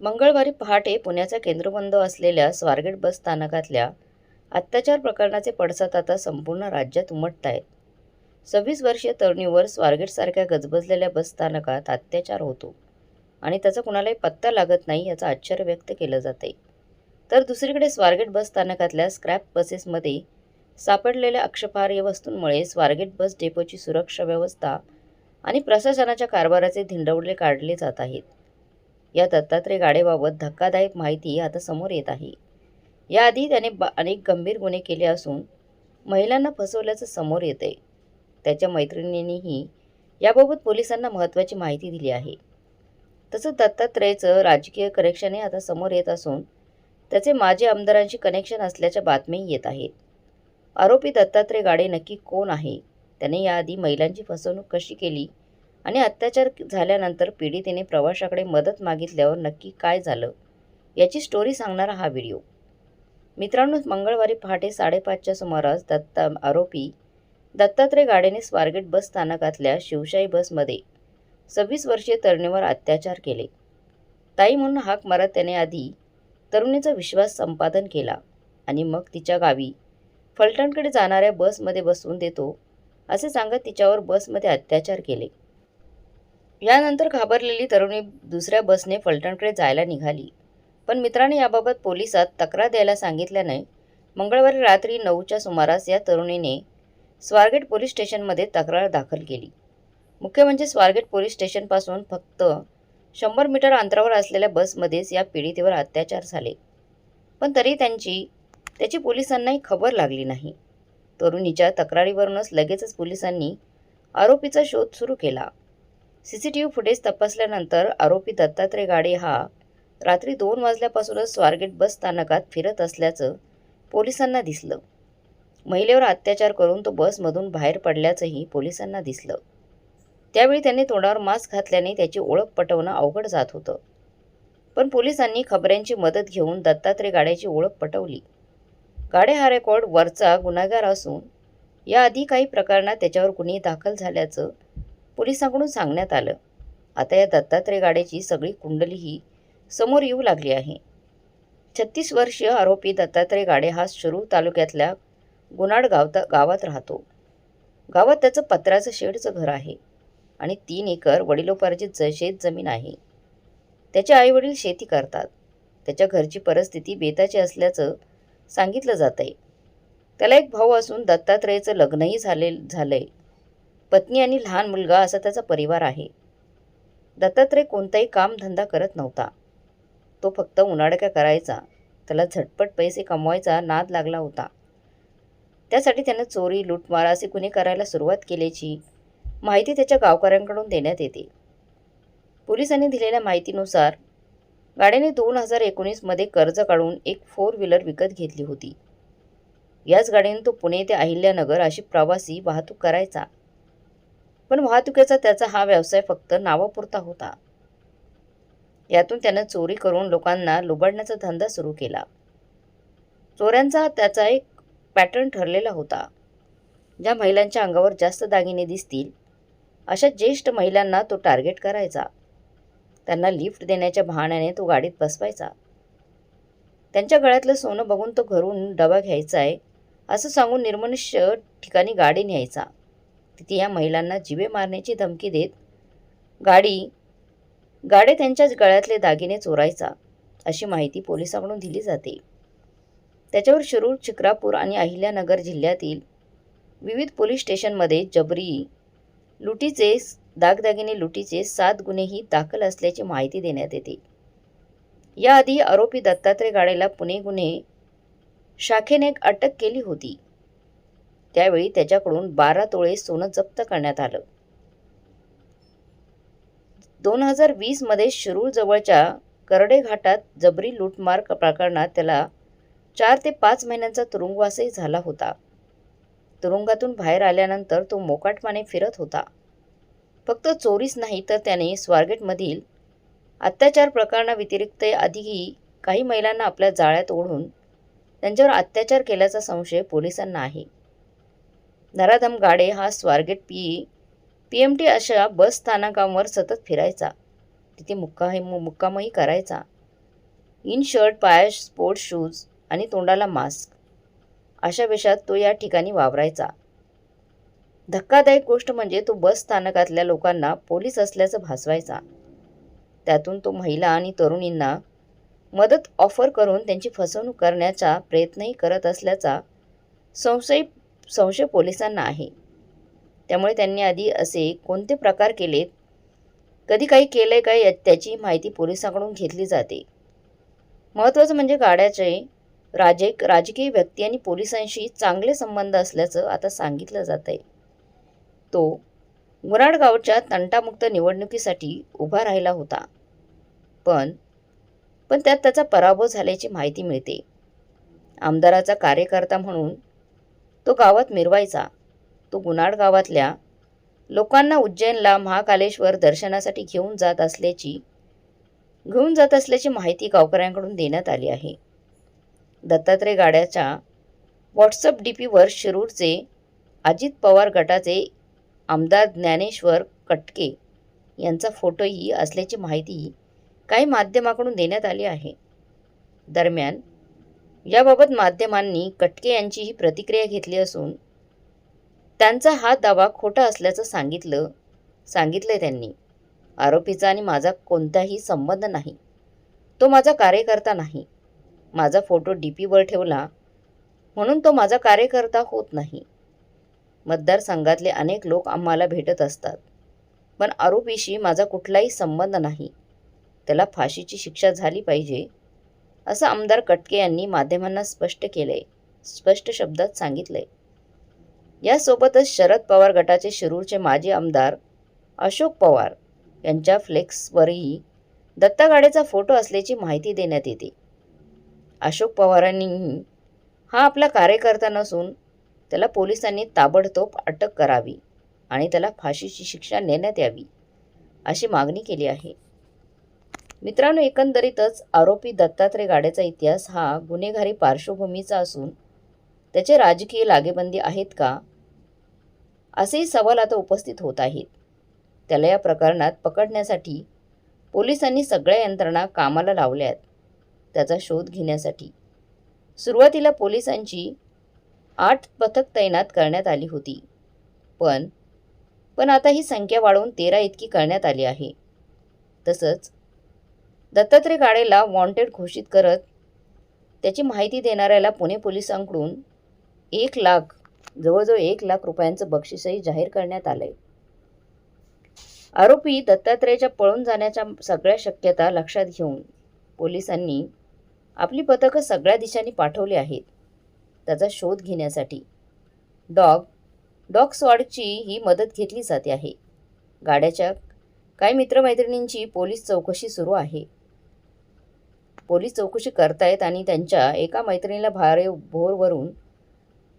मंगळवारी पहाटे पुण्याचा केंद्रबंद असलेल्या स्वारगेट बस स्थानकातल्या अत्याचार प्रकरणाचे पडसाद आता संपूर्ण राज्यात उमटत आहेत सव्वीस वर्षीय तरुणीवर स्वारगेटसारख्या गजबजलेल्या बस स्थानकात अत्याचार होतो आणि त्याचा कुणालाही पत्ता लागत नाही याचं आश्चर्य व्यक्त केलं जाते तर दुसरीकडे स्वारगेट बस स्थानकातल्या स्क्रॅप बसेसमध्ये सापडलेल्या आक्षेपार्ह वस्तूंमुळे स्वारगेट बस डेपोची सुरक्षा व्यवस्था आणि प्रशासनाच्या कारभाराचे धिंडवडले काढले जात आहेत. या दत्तात्रय गाडेबाबत धक्कादायक माहिती आता समोर येत आहे. याआधी त्याने ब अनेक गंभीर गुन्हे केले असून महिलांना फसवल्याचं समोर येते त्याच्या मैत्रिणींनीही याबाबत पोलिसांना महत्त्वाची माहिती दिली आहे. तसंच दत्तात्रयचं राजकीय कनेक्शनही आता समोर येत असून त्याचे माजी आमदारांशी कनेक्शन असल्याच्या बातमीही येत आहेत. आरोपी दत्तात्रय गाडे नक्की कोण आहे? त्याने याआधी महिलांची फसवणूक कशी केली? आणि अत्याचार झाल्यानंतर पीडितेने प्रवाशाकडे मदत मागितल्यावर नक्की काय झालं? याची स्टोरी सांगणारा हा व्हिडिओ मित्रांनो मंगळवारी पहाटे साडेपाचच्या सुमारास दत्ता आरोपी दत्तात्रय गाडेने स्वारगेट बस स्थानकातल्या शिवशाही बसमध्ये सव्वीस वर्षीय तरुणीवर अत्याचार केले. ताई म्हणून हाक मारत त्याने आधी तरुणीचा विश्वास संपादन केला आणि मग तिच्या गावी फलटणकडे जाणाऱ्या बसमध्ये बसवून देतो असे सांगत तिच्यावर बसमध्ये अत्याचार केले. यानंतर घाबरलेली तरुणी दुसऱ्या बसने फलटणकडे जायला निघाली. पण मित्राने याबाबत पोलिसात तक्रार द्यायला सांगितल्याने मंगळवारी रात्री नऊच्या सुमारास या तरुणीने स्वारगेट पोलीस स्टेशनमध्ये तक्रार दाखल केली. मुख्य म्हणजे स्वारगेट पोलीस स्टेशनपासून फक्त शंभर मीटर अंतरावर असलेल्या बसमध्येच या पीडितेवर अत्याचार झाले. पण तरी त्यांची त्याची पोलिसांनाही खबर लागली नाही. तरुणीच्या तक्रारीवरूनच लगेचच पोलिसांनी आरोपीचा शोध सुरू केला. C C T V footage तपासल्यानंतर आरोपी दत्तात्रय गाडे हा रात्री दोन वाजल्यापासूनच स्वारगेट बस स्थानकात फिरत असल्याचं पोलिसांना दिसलं. महिलेवर अत्याचार करून तो बसमधून बाहेर पडल्याचंही पोलिसांना दिसलं. त्यावेळी त्याने तोंडावर मास्क घातल्याने त्याची ओळख पटवणं अवघड जात होतं. पण पोलिसांनी खबऱ्यांची मदत घेऊन दत्तात्रय गाड्याची ओळख पटवली. गाडे हा रेकॉर्ड वरचा गुन्हेगार असून याआधी काही प्रकरणात त्याच्यावर गुन्हे दाखल झाल्याचं पोलिसांकडून सांगण्यात आलं. आता या दत्तात्रय गाड्याची सगळी कुंडलीही समोर येऊ लागली आहे. छत्तीस वर्षीय आरोपी दत्तात्रय गाडे हा शिरूर तालुक्यातल्या गुनाड गावता गावात राहतो. गावात त्याचं पत्र्याचं शेडचं घर आहे आणि तीन एकर वडिलोपार्जित ज शेत जमीन आहे. त्याचे आईवडील शेती करतात. त्याच्या घरची परिस्थिती बेताची असल्याचं सांगितलं जात आहे त्याला एक भाऊ असून दत्तात्रयचं लग्नही झाले आहे पत्नी आणि लहान मुलगा असा त्याचा परिवार आहे. दत्तात्रय कोणताही कामधंदा करत नव्हता. तो फक्त उन्हाडक्या करायचा. त्याला झटपट पैसे कमवायचा नाद लागला होता. त्यासाठी त्यानं चोरी लूटमार असे गुन्हे करायला सुरुवात केल्याची माहिती त्याच्या गावकऱ्यांकडून देण्यात येते. पोलिसांनी दिलेल्या माहितीनुसार गाड्याने दोन हजार एकोणीसमध्ये कर्ज काढून एक फोर व्हीलर विकत घेतली होती. याच गाडीने तो पुणे ते अहिल्यानगर अशी प्रवासी वाहतूक करायचा. पण वाहतुकीचा त्याचा हा व्यवसाय फक्त नावापुरता होता. यातून त्यानं चोरी करून लोकांना लुबाडण्याचा धंदा सुरू केला. चोऱ्यांचा त्याचा एक पॅटर्न ठरलेला होता. ज्या महिलांच्या अंगावर जास्त दागिने दिसतील अशा ज्येष्ठ महिलांना तो टार्गेट करायचा. त्यांना लिफ्ट देण्याच्या बहाण्याने तो गाडीत बसवायचा. त्यांच्या गळ्यातलं सोनं बघून तो घरून डबा घ्यायचा आहे असं सांगून निर्मनुष्य ठिकाणी गाडी न्यायचा. तिथे या महिलांना जिवे मारण्याची धमकी देत गाडी गाडे त्यांच्याच गळ्यातले दागिने चोरायचा अशी माहिती पोलिसांकडून दिली जाते. त्याच्यावर शिरूर चिक्रापूर आणि अहिल्यानगर जिल्ह्यातील विविध पोलीस स्टेशनमध्ये जबरी लुटीचे दागदागिने लुटीचे सात गुन्हेही दाखल असल्याची माहिती देण्यात येते. याआधी आरोपी दत्तात्रय गाडेला पुणे गुन्हे शाखेने एक अटक केली होती. त्यावेळी त्याच्याकडून बारा तोळे सोनं जप्त करण्यात आलं. दोन हजार वीसमध्ये शिरूळ जवळच्या करडे घाटात जबरी लूटमार प्रकरणात त्याला चार ते पाच महिन्यांचा तुरुंगवासही झाला होता. तुरुंगातून बाहेर आल्यानंतर तो मोकाटमाने फिरत होता. फक्त चोरीच नाही तर त्याने स्वारगेटमधील अत्याचार प्रकरणाव्यतिरिक्त आधीही काही महिलांना आपल्या जाळ्यात ओढून त्यांच्यावर अत्याचार केल्याचा संशय पोलिसांना आहे. नराधम गाडे हा Swargate P P M T अशा बस स्थानकांवर सतत फिरायचा. तिथे मुक्काही मुक्कामही करायचा. इन शर्ट पायात स्पोर्ट्स शूज आणि तोंडाला मास्क अशा वेशात तो या ठिकाणी वावरायचा. धक्कादायक गोष्ट म्हणजे तो बस स्थानकातल्या लोकांना पोलीस असल्याचं भासवायचा. त्यातून तो महिला आणि तरुणींना मदत ऑफर करून त्यांची फसवणूक करण्याचा प्रयत्नही करत असल्याचा संशयी संशय पोलिसांना आहे. त्यामुळे त्यांनी आधी असे कोणते प्रकार केलेत? कधी काही केलंय का या- त्याची माहिती पोलिसांकडून घेतली जाते. महत्त्वाचं म्हणजे गाड्याचे राजे राजकीय व्यक्ती आणि पोलिसांशी चांगले संबंध असल्याचं आता सांगितलं जात आहे तो मुराड गावच्या तंटामुक्त निवडणुकीसाठी उभा राहिला होता. पण पण त्यात त्याचा पराभव झाल्याची माहिती मिळते. आमदाराचा कार्यकर्ता म्हणून तो गावात मिरवायचा. तो गुनाड गावातल्या लोकांना उज्जैनला महाकालेश्वर दर्शनासाठी घेऊन जात असल्याची घेऊन जात असल्याची माहिती गावकऱ्यांकडून देण्यात आली आहे. दत्तात्रय गाड्याच्या व्हॉट्सअप डी पीवर शिरूरचे अजित पवार गटाचे आमदार ज्ञानेश्वर कटके यांचा फोटोही असल्याची माहिती काही माध्यमाकडून देण्यात आली आहे. दरम्यान याबाबत माध्यमांनी कटके यांची ही प्रतिक्रिया घेतली असून त्यांचा हा दावा खोटा असल्याचं सांगितलं सांगितलंय त्यांनी. आरोपीचा आणि माझा कोणताही संबंध नाही. तो माझा कार्यकर्ता नाही. माझा फोटो डी पीवर ठेवला म्हणून तो माझा कार्यकर्ता होत नाही. मतदारसंघातले अनेक लोक आम्हाला भेटत असतात. पण आरोपीशी माझा कुठलाही संबंध नाही. त्याला फाशीची शिक्षा झाली पाहिजे. असं आमदार कटके यांनी माध्यमांना स्पष्ट केलंय. स्पष्ट शब्दात सांगितलंय. यासोबतच शरद पवार गटाचे शिरूरचे माजी आमदार अशोक पवार यांच्या फ्लेक्सवरही दत्तागाडेचा फोटो असल्याची माहिती देण्यात येते. अशोक पवारांनीही हा आपला कार्यकर्ता नसून त्याला पोलिसांनी ताबडतोब अटक करावी आणि त्याला फाशीची शिक्षा नेण्यात यावी अशी मागणी केली आहे. मित्रांनो एकंदरीतच आरोपी दत्तात्रय गाडेचा इतिहास हा गुन्हेगारी पार्श्वभूमीचा असून त्याचे राजकीय लागेबंदी आहेत का? असेही सवाल आता उपस्थित होत आहेत. त्याला या प्रकरणात पकडण्यासाठी पोलिसांनी सगळ्या यंत्रणा कामाला लावल्या आहेत त्याचा शोध घेण्यासाठी. सुरुवातीला पोलिसांची आठ पथक तैनात करण्यात आली होती पण पण आता ही संख्या वाढवून तेरा इतकी करण्यात आली आहे. तसंच दत्तात्रय गाडेला वॉन्टेड घोषित करत त्याची माहिती देणाऱ्याला पुणे पोलिसांकडून एक लाख जवळजवळ एक लाख रुपयांचं बक्षीसही जाहीर करण्यात आलंय. आरोपी दत्तात्रेयच्या पळून जाण्याच्या सगळ्या शक्यता लक्षात घेऊन पोलिसांनी आपली पथकं सगळ्या दिशांनी पाठवली आहेत त्याचा शोध घेण्यासाठी. डॉग डॉग स्वाडची ही मदत घेतली जाते आहे. गाड्याच्या काही मित्रमैत्रिणींची पोलीस चौकशी सुरू आहे. पोलीस चौकशी करतायत आणि त्यांच्या एका मैत्रिणीला भारे भोरवरून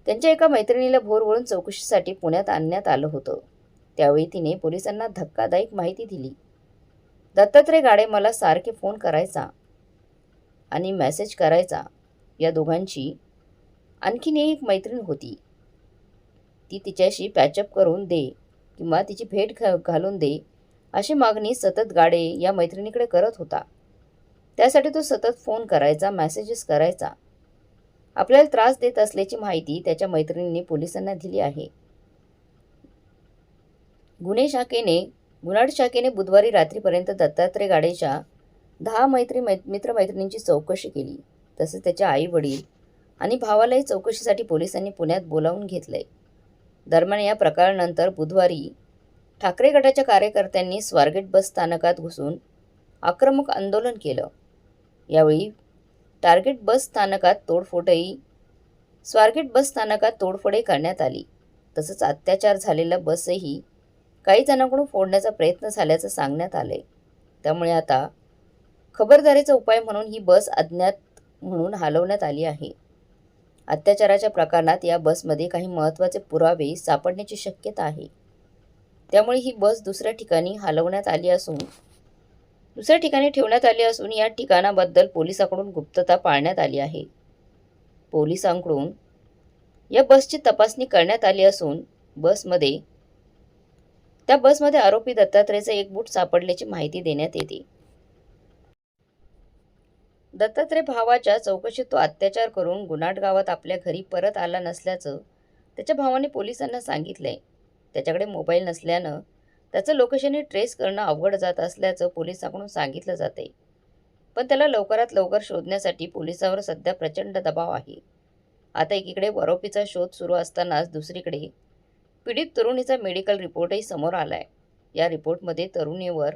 त्यांच्या एका मैत्रिणीला भोरवरून चौकशीसाठी पुण्यात आणण्यात आलं होतं. त्यावेळी तिने पोलिसांना धक्कादायक माहिती दिली. दत्तात्रय गाडे मला सारखे फोन करायचा आणि मेसेज करायचा. या दोघांची आणखीन एक मैत्रीण होती. ती तिच्याशी पॅचअप करून दे किंवा तिची भेट घालून दे अशी मागणी सतत गाडे या मैत्रिणीकडे करत होता. त्यासाठी तो सतत फोन करायचा मेसेजेस करायचा. आपल्याला त्रास देत असल्याची माहिती त्याच्या मैत्रिणींनी पोलिसांना दिली आहे. गुन्हे शाखेने गुन्हाड शाखेने बुधवारी रात्रीपर्यंत दत्तात्रय गाडेच्या दहा मैत्री मै मित्रमैत्रिणींची चौकशी केली. तसेच त्याच्या आई वडील आणि भावालाही चौकशीसाठी पोलिसांनी पुण्यात बोलावून घेतलंय. दरम्यान या प्रकारानंतर बुधवारी ठाकरे गटाच्या कार्यकर्त्यांनी स्वारगेट बस स्थानकात घुसून आक्रमक आंदोलन केलं. यावेळी टार्गेट बस स्थानकात तोडफोडही स्वारगेट बस स्थानकात तोडफोडही करण्यात आली. तसंच अत्याचार झालेला बसही काही जणांकडून फोडण्याचा प्रयत्न झाल्याचं सांगण्यात आलंय. त्यामुळे आता खबरदारीचा उपाय म्हणून ही बस अज्ञात म्हणून हलवण्यात आली आहे. अत्याचाराच्या प्रकरणात या बसमध्ये काही महत्त्वाचे पुरावे सापडण्याची शक्यता आहे. त्यामुळे ही बस दुसऱ्या ठिकाणी हलवण्यात आली असून दुसऱ्या ठिकाणी ठेवण्यात आली असून या ठिकाणाबद्दल पोलिसांकडून गुप्तता पाळण्यात आली आहे. पोलिसांकडून या बसची तपासणी करण्यात आली असून बसमध्ये त्या बसमध्ये आरोपी दत्तात्रेयचं एक बूट सापडल्याची माहिती देण्यात येते. दत्तात्रय भावाच्या चौकशीत तो अत्याचार करून गुनाट गावात आपल्या घरी परत आला नसल्याचं त्याच्या भावाने पोलिसांना सांगितलंय. त्याच्याकडे मोबाईल नसल्यानं त्याचं लोकेशनही ट्रेस करणं अवघड जात असल्याचं पोलिसांकडून सांगितलं जाते. पण त्याला लवकरात लवकर शोधण्यासाठी पोलिसावर सध्या प्रचंड दबाव आहे. आता एकीकडे आरोपीचा शोध सुरू असतानाच दुसरीकडे पीडित तरुणीचा मेडिकल रिपोर्टही समोर आला आहे या रिपोर्टमध्ये तरुणीवर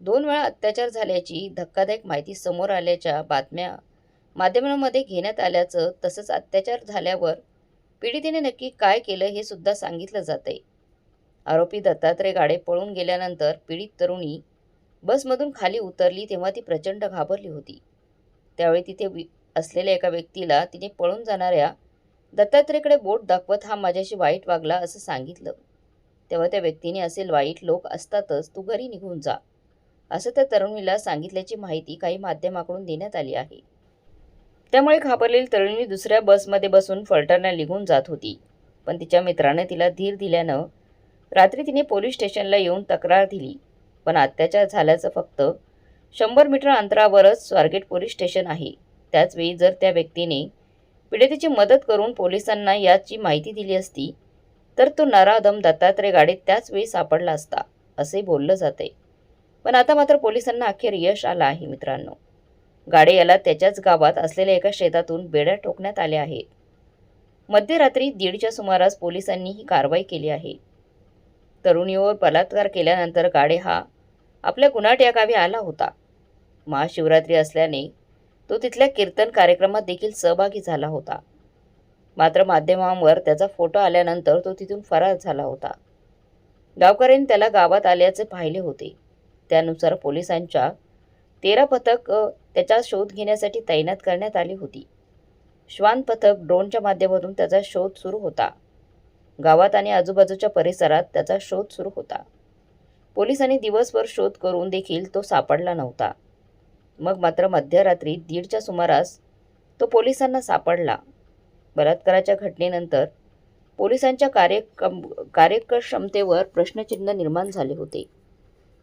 दोन वेळा अत्याचार झाल्याची धक्कादायक माहिती समोर आल्याच्या बातम्या माध्यमांमध्ये घेण्यात आल्याचं तसंच अत्याचार झाल्यावर पीडितेने नक्की काय केलं हे सुद्धा सांगितलं जातंय. आरोपी दत्तात्रय गाडे पळून गेल्यानंतर पीडित तरुणी बसमधून खाली उतरली तेव्हा ती प्रचंड घाबरली होती. त्यावेळी तिथे वि- असलेल्या एका व्यक्तीला तिने पळून जाणाऱ्या दत्तात्रेकडे बोट दाखवत हा माझ्याशी वाईट वागला असं सांगितलं. तेव्हा त्या व्यक्तीने असेल वाईट लोक असतातच तू घरी निघून जा. असं त्या तरुणीला सांगितल्याची माहिती काही माध्यमाकडून देण्यात आली आहे. त्यामुळे घाबरलेली तरुणी दुसऱ्या बसमध्ये बसून फलटणला निघून जात होती. पण तिच्या मित्राने तिला धीर दिल्यानं रात्री तिने पोलीस स्टेशनला येऊन तक्रार दिली. पण अत्याचार झाल्याचं फक्त शंभर मीटर अंतरावरच स्वारगेट पोलीस स्टेशन आहे. त्याचवेळी जर त्या व्यक्तीने पीडितेची मदत करून पोलिसांना याची माहिती दिली असती तर तो नराधम दत्तात्रय गाडीत त्याचवेळी सापडला असता असे बोललं जाते. पण आता मात्र पोलिसांना अखेर यश आलं आहे मित्रांनो. गाडे याला त्याच्याच गावात असलेल्या एका शेतातून बेड्या ठोकण्यात आल्या आहेत. मध्यरात्री दीडच्या सुमारास पोलिसांनी ही कारवाई केली आहे. तरुणीवर बलात्कार केल्यानंतर गाडे हा आपल्या गुन्हाट या गावी आला होता. महाशिवरात्री असल्याने तो तिथल्या कीर्तन कार्यक्रमात देखील सहभागी झाला होता. मात्र माध्यमांवर त्याचा फोटो आल्यानंतर तो तिथून फरार झाला होता. गावकऱ्यांनी त्याला गावात आल्याचे पाहिले होते. त्यानुसार पोलिसांच्या तेरा पथक त्याचा शोध घेण्यासाठी तैनात करण्यात आली होती. श्वान पथक ड्रोनच्या माध्यमातून त्याचा शोध सुरू होता. गावात आणि आजूबाजूच्या परिसरात त्याचा शोध सुरू होता. पोलिसांनी दिवसभर शोध करून देखील तो सापडला नव्हता. मग मात्र मध्यरात्री दीडच्या सुमारास तो पोलिसांना सापडला. बलात्काराच्या घटनेनंतर पोलिसांच्या कार्यकम कार्यक्षमतेवर प्रश्नचिन्ह निर्माण झाले होते.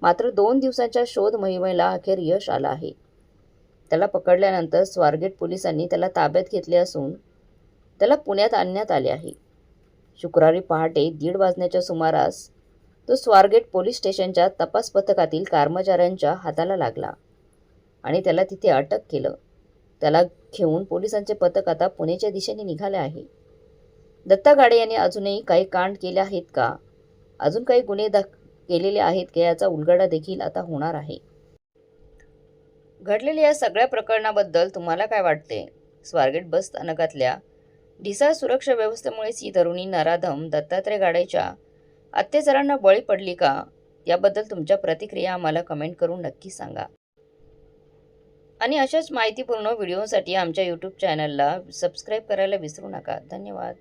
मात्र दोन दिवसांच्या शोध मोहिमेला अखेर यश आलं आहे. त्याला पकडल्यानंतर स्वारगेट पोलिसांनी त्याला ताब्यात घेतले असून त्याला पुण्यात आणण्यात आले आहे. शुक्रवारी पहाटे दीड वाजण्याच्या सुमारास तो स्वारगेट पोलीस स्टेशनच्या तपास पथकातील कर्मचाऱ्यांच्या हाताला लागला आणि त्याला तिथे अटक केलं. त्याला घेऊन पोलिसांचे पथक आता पुण्याच्या दिशेने निघाले आहे. दत्ता गाडे यांनी अजूनही काही कांड केले आहेत का? अजून काही गुन्हे दाख केलेले आहेत का याचा उलगडा देखील आता होणार आहे. घडलेल्या या सगळ्या प्रकरणाबद्दल तुम्हाला काय वाटते? स्वारगेट बस स्थानकातल्या ढिसाळ सुरक्षा व्यवस्थेमुळेच ही तरुणी नराधम दत्तात्रय गाड्याच्या अत्याचारांना बळी पडली का? याबद्दल तुमच्या प्रतिक्रिया आम्हाला कमेंट करून नक्की सांगा. आणि अशाच माहितीपूर्ण व्हिडिओसाठी आमच्या यूट्यूब चॅनलला सबस्क्राईब करायला विसरू नका. धन्यवाद.